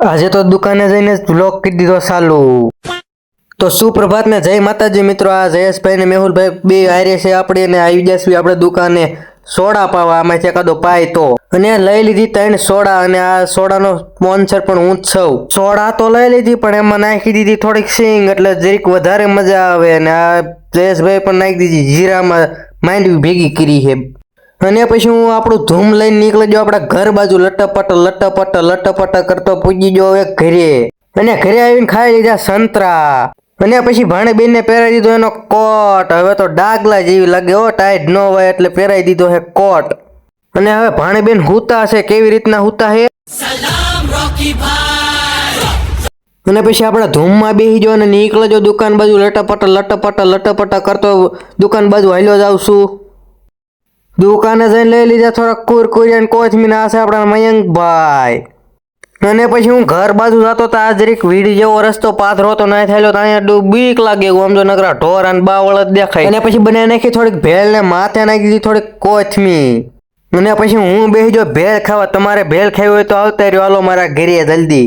આજે તો દુકાને જઈને જ બ્લોગ કરી દીધો ચાલુ તો સુપ્રભાત ને જય માતાજી મિત્રો, આ જયેશભાઈ ને મેહુલભાઈ બે હારે છે આપણે ને આવી જશું આપણે દુકાને સોડા પાવા. આમાંથી કાદો પાય તો. અને લઈ લીધી ત્રણ સોડા અને આ સોડાનો સ્પોન્સર પણ હું જ છું. સોડા તો લઈ લીધી, પણ એમાં નાખી દીધી થોડીક સિંગ, એટલે જરીક વધારે મજા આવે. અને આ જયેશભાઈ પણ નાખી દીધી. જીરામાં માંડવી ભેગી કરી છે. અને પછી હું આપણું ધૂમ લઈને નીકળી ગયો, આપણા ઘર બાજુ લટપટ લટપટ લટપટ કરતો પૂજી ગયો હવે ઘરે. અને ઘરે આવીને ખાઈ લીધા સંતરા. અને પછી ભાણે બેનને પહેરાવી દીધો એનો કોટ. હવે તો ડાગલા જેવી લાગે હો, ટાઈટ ન હોય એટલે પહેરાવી દીધો હે કોટ. અને હવે ભાણે બેન હુતા હશે, કેવી રીતના હુતા હે? અને પછી આપણે ધૂમમાં બેસી જો અને નીકળે જો દુકાન બાજુ લટપટ લટપટ લટપટ કરતો, દુકાન બાજુ હાલ્યો જાઉં આવશું દુકાને જઈને લઈ લીધા થોડા કુરકુરી અને કોથમીર આ છે આપણા મયંકભાઈ અને પછી હું ઘર બાજુ જતો તો આ જરીક વીડી જેવો રસ્તો પાથરો તો ના થયેલો ત્યાં બીક લાગે આમ જો નકરા ઢોર અને બાવળ જ દેખાય. અને પછી બનાવી નાખી થોડીક ભેળ ને માથે નાખી દીધી થોડીક કોથમી અને પછી હું બેસી જો ભેળ ખાવા, તમારે ભેળ ખાવી હોય તો આવતા રહ્યો. હાલો મારા ઘરે જલ્દી.